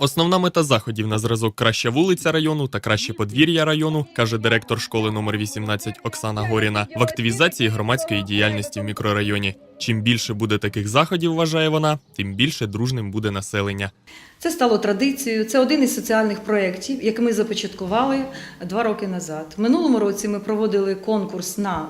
Основна мета заходів на зразок краща вулиця району та краще подвір'я району, каже директор школи номер 18 Оксана Горіна, в активізації громадської діяльності в мікрорайоні. Чим більше буде таких заходів, вважає вона, тим більше дружним буде населення. Це стало традицією. Це один із соціальних проєктів, який ми започаткували два роки назад. Минулому році ми проводили конкурс на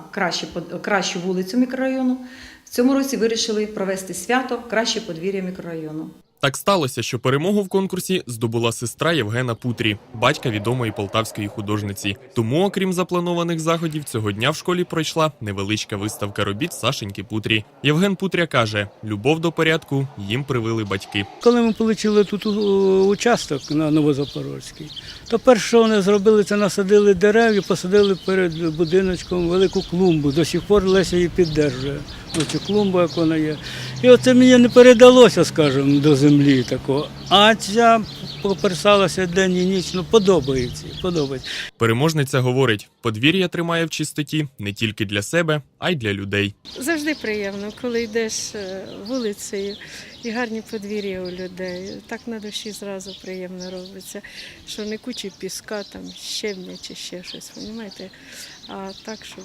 кращу вулицю мікрорайону. В цьому році вирішили провести свято краще подвір'я мікрорайону. Так сталося, що перемогу в конкурсі здобула сестра Євгена Путрі, батька відомої полтавської художниці. Тому, окрім запланованих заходів, цього дня в школі пройшла невеличка виставка робіт Сашеньки Путрі. Євген Путря каже: любов до порядку їм привили батьки. Коли ми отримали тут участок на Новозапорозькій, то перше, що вони зробили, це насадили дерев посадили перед будиночком велику клумбу. До сих пор Леся її піддержує. Оцю клумбу, як вона є. І оце мені не передалося, скажімо, до землі такого. А ця поперсалася день і ніч. Ну, подобається, подобається. Переможниця говорить: подвір'я тримає в чистоті не тільки для себе, а й для людей. Завжди приємно, коли йдеш е, вулицею і гарні подвір'я у людей. Так на душі зразу приємно робиться, що не кучі піска, там щебня чи ще щось, розумієте? А так, щоб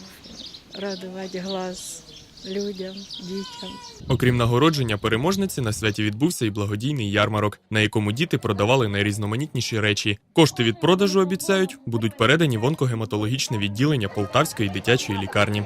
радувати глаз людям, дітям. Окрім нагородження переможниці, на святі відбувся і благодійний ярмарок, на якому діти продавали найрізноманітніші речі. Кошти від продажу обіцяють будуть передані в онкогематологічне відділення Полтавської дитячої лікарні.